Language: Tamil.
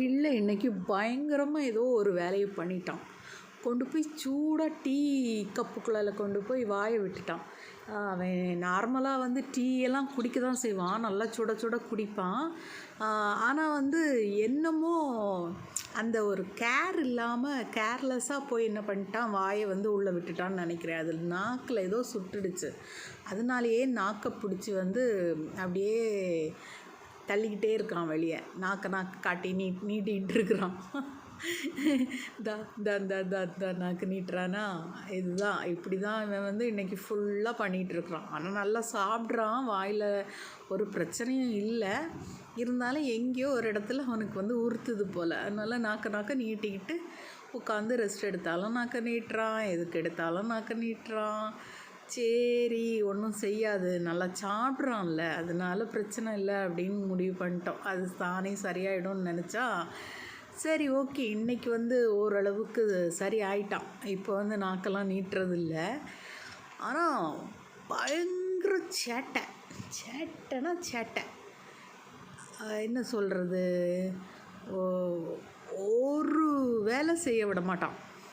கிள்ளை இன்றைக்கி பயங்கரமாக ஏதோ ஒரு வேலையை பண்ணிட்டான். கொண்டு போய் சூடாக டீ கப்புக்குள்ளால கொண்டு போய் வாயை விட்டுட்டான். அவன் நார்மலாக வந்து டீ எல்லாம் குடிக்க தான் செய்வான். நல்லா சுட சுட குடிப்பான். ஆனால் வந்து என்னமோ அந்த ஒரு கேர் இல்லாமல் கேர்லெஸ்ஸாக போய் என்ன பண்ணிட்டான்? வாயை வந்து உள்ளே விட்டுட்டான்னு நினைக்கிறேன். அதில் நாக்கில் ஏதோ சுட்டுடுச்சு. அதனாலேயே நாக்கை பிடிச்சி வந்து அப்படியே தள்ளிக்கிட்டே இருக்கான் வெளியே. நாக்க நாக்கு காட்டி நீ நீட்டிகிட்டு இருக்கிறான். தா தா தா தா தா நாக்கு நீட்டுறானா? இதுதான். இப்படி தான் இவன் வந்து இன்றைக்கி ஃபுல்லாக பண்ணிகிட்ருக்குறான் ஆனால் நல்லா சாப்பிட்றான். வாயில் ஒரு பிரச்சனையும் இல்லை. இருந்தாலும் எங்கேயோ ஒரு இடத்துல அவனுக்கு வந்து உறுத்துது போல். அதனால் நாக்க நாக்க நீட்டிக்கிட்டு உட்காந்து ரெஸ்ட் எடுத்தாலும் நாக்க நீட்டுறான். எதுக்கு எடுத்தாலும் நாக்க நீட்டுறான். சரி ஒன்றும் செய்யாது. நல்லா சாப்பிட்றான்ல. அதனால பிரச்சனை இல்லை அப்படின்னு முடிவு பண்ணிட்டோம். அது தானே சரியாயிடும்னு நினச்சா சரி ஓகே. இன்றைக்கி வந்து ஓரளவுக்கு சரி ஆயிட்டான். இப்போ வந்து நாக்கெல்லாம் நீட்டுறது இல்லை ஆனால் பயங்கர சேட்டை. சேட்டைனா சேட்டை. என்ன சொல்கிறது ஒரு வேலை செய்ய விட மாட்டான்.